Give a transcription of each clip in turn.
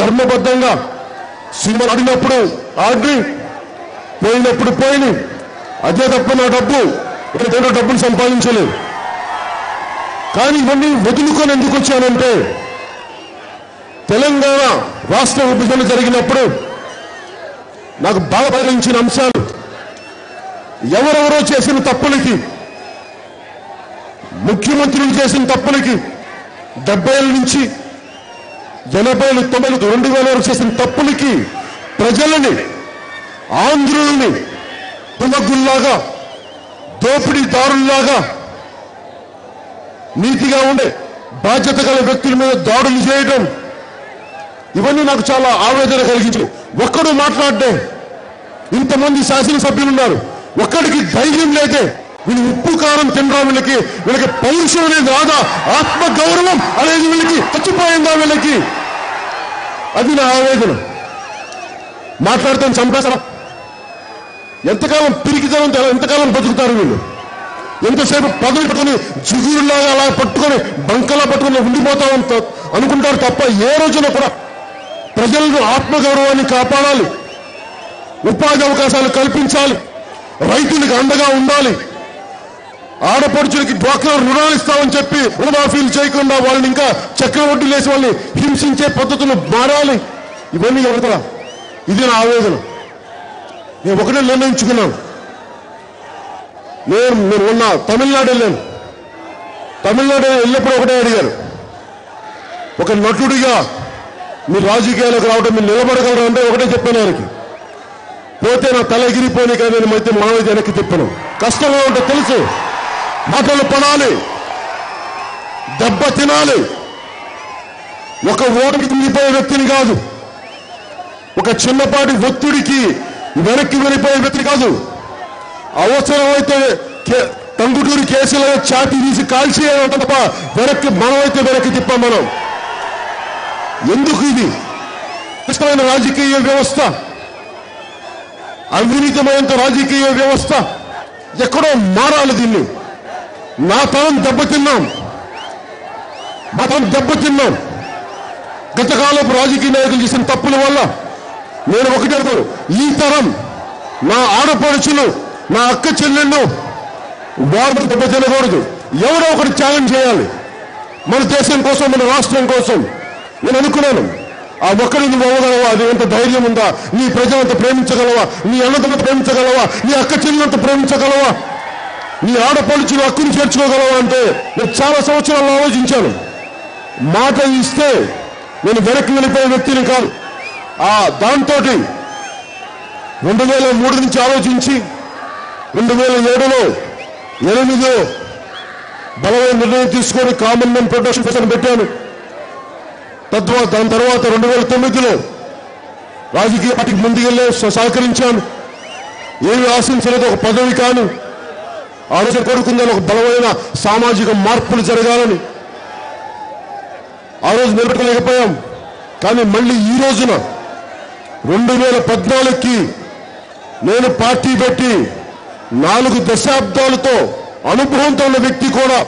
ధర్మబద్ధంగా సినిమాలు ఆడినప్పుడు ఆడి పోయినప్పుడు పోయిన అదే తప్ప నా డబ్బు ఏదో డబ్బులు సంపాదించలేదు. కానీ ఇవన్నీ వదులుకొని ఎందుకు వచ్చానంటే తెలంగాణ రాష్ట్ర విభజన జరిగినప్పుడు నాకు బాగా పరిగణించిన అంశాలు. ఎవరెవరో చేసిన తప్పులకి ముఖ్యమంత్రులు చేసిన తప్పులకి డెబ్బై నుంచి ఎనభైలు తొంభైలు రెండు వేల వరకు చేసిన తప్పులకి ప్రజలని ఆంధ్రులని పులగుల్లాగా దోపిడీదారుల్లాగా నీతిగా ఉండే బాధ్యత గల వ్యక్తుల మీద దాడులు చేయడం ఇవన్నీ నాకు చాలా ఆవేదన కలిగించు ఒక్కడు మాట్లాడే ఇంతమంది శాసనసభ్యులు ఉన్నారు. ఒక్కడికి ధైర్యం లేదే. వీళ్ళు ఉప్పు కారం తినరా వీళ్ళకి వీళ్ళకి పౌరుషం అనేది రాదా? ఆత్మ గౌరవం అనేది వీళ్ళకి చచ్చిపోయిందా వీళ్ళకి? అది నా ఆవేదన. మాట్లాడుతాను చంపేస్తారా ఎంతకాలం పిరికితనం ఎంతకాలం బతుకుతారు వీళ్ళు? ఎంతసేపు పదవి పట్టుకుని జిగురులాగా అలా పట్టుకొని బంకలా పట్టుకుని ఉండిపోతామని అనుకుంటారు తప్ప ఏ రోజున కూడా ప్రజలను ఆత్మగౌరవాన్ని కాపాడాలి. ఉపాధి అవకాశాలు కల్పించాలి. రైతులకు అండగా ఉండాలి. ఆడపడుచులకి డ్వాక్రా రుణాలు ఇస్తామని చెప్పి రుణమాఫీలు చేయకుండా వాళ్ళని ఇంకా చక్రవడ్డీ లేసి వాళ్ళని హింసించే పద్ధతులు మారాలి. ఇవన్నీ ఎవరితరా ఇది నా ఆవేదన. నేను ఒకటే నిర్ణయించుకున్నాను. నేను నేను ఉన్న తమిళనాడు వెళ్ళాను. తమిళనాడు వెళ్ళినప్పుడు ఒకటే అడిగారు. ఒక నటుడిగా మీరు రాజకీయాలకు రావడం మీరు నిలబడగలరు అంటే ఒకటే చెప్పాను ఆయనకి. పోతే నా తల ఎగిరిపోయినాయి కానీ నేను అయితే మానవ వెనక్కి తిప్పను. కష్టంగా ఉంటే తెలుసు. మాటలు పడాలి దెబ్బ తినాలి. ఒక ఓటమి తిరిగిపోయే వ్యక్తిని కాదు ఒక చిన్నపాటి ఒత్తిడికి వెనక్కి వెళ్ళిపోయే వ్యక్తి కాదు. అవసరమైతే కే- టంగుటూరి కేసులో ఛాతి తీసి కాల్చి తప్ప వెనక్కి మనమైతే వెనక్కి తిప్పాం మనం. ఎందుకు ఇది? ఇష్టమైన రాజకీయ వ్యవస్థ. అవినీతమైన రాజకీయ వ్యవస్థ. ఎక్కడో మారాలి దీన్ని. నా తరం దెబ్బతిన్నాం మతం దెబ్బతిన్నాం గతకాలపు రాజకీయ నాయకులు చేసిన తప్పుల వల్ల నేను ఒకటి అడుగుతాను. ఈ తరం నా ఆడపడుచులు నా అక్క చెల్లెళ్ళు వారు దెబ్బతినకూడదు ఎవరో ఒకటి ఛాలెంజ్ చేయాలి. మన దేశం కోసం మన రాష్ట్రం కోసం. నేను అనుకున్నాను. ఆ ఒక్కడి నువ్వు అవ్వగలవా? అది ఎంత ధైర్యం ఉందా? నీ ప్రజలంత ప్రేమించగలవా? నీ అన్నదంత ప్రేమించగలవా? నీ అక్క చెల్లెలంత ప్రేమించగలవా? నీ ఆడపడుచులు హక్కును చేర్చుకోగలవు అంటే నేను చాలా సంవత్సరాలు ఆలోచించాను. మాట ఇస్తే నేను వెనక్కి వెళ్ళిపోయే వ్యక్తిని కాదు. ఆ దాంతో రెండు వేల మూడు నుంచి ఆలోచించి రెండు వేల ఏడులో ఎనిమిదిలో బలమైన నిర్ణయం తీసుకొని కామన్ మెన్ ప్రొటెక్షన్ కోసం పెట్టాను. తద్వారా దాని తర్వాత రెండు వేల తొమ్మిదిలో రాజకీయ పార్టీకి ముందుకెళ్ళే స- సహకరించాను. ఏమి ఆశించలేదు ఒక పదవి కాను. ఆ రోజు ఒక బలమైన సామాజిక మార్పులు జరగాలని ఆ రోజు నిలబెట్టలేకపోయాం కానీ మళ్ళీ ఈ రోజున రెండు వేల పద్నాలుగుకి నేను పార్టీ పెట్టి నాలుగు దశాబ్దాలతో అనుభవంతో ఉన్న వ్యక్తి కూడా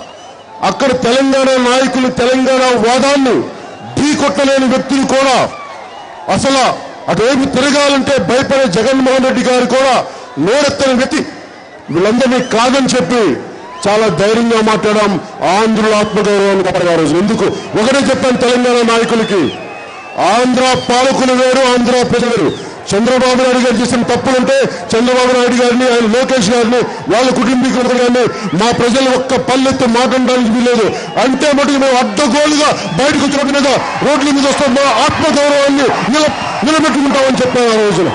అక్కడ తెలంగాణ నాయకులు తెలంగాణ వాదాన్ని ఢీకొట్టలేని వ్యక్తులు కూడా అసలు అటువైపు తిరగాలంటే భయపడే జగన్మోహన్ రెడ్డి గారు కూడా నోరెత్తని వ్యక్తి. వీళ్ళందరినీ కాదని చెప్పి చాలా ధైర్యంగా మాట్లాడాం. ఆంధ్రుల ఆత్మగౌరవాన్ని కాపాడే రోజు ఎందుకు? ఒకటే చెప్పాను తెలంగాణ నాయకులకి. ఆంధ్ర పాలకులు వేరు ఆంధ్ర ప్రజలు వేరు. చంద్రబాబు నాయుడు గారు చేసిన తప్పులుంటే చంద్రబాబు నాయుడు గారిని ఆయన లోకేష్ గారిని వాళ్ళ కుటుంబీకులు కానీ మా ప్రజలు ఒక్క పల్లెత్తు మాట్లాడడానికి వీలేదు అంటే మటుకు మేము అడ్డగోలుగా బయటకు వచ్చిన మీద రోడ్ల మీద వస్తాం. మా ఆత్మగౌరవాన్ని నిలబెట్టుకుంటామని చెప్పాను ఆ రోజున.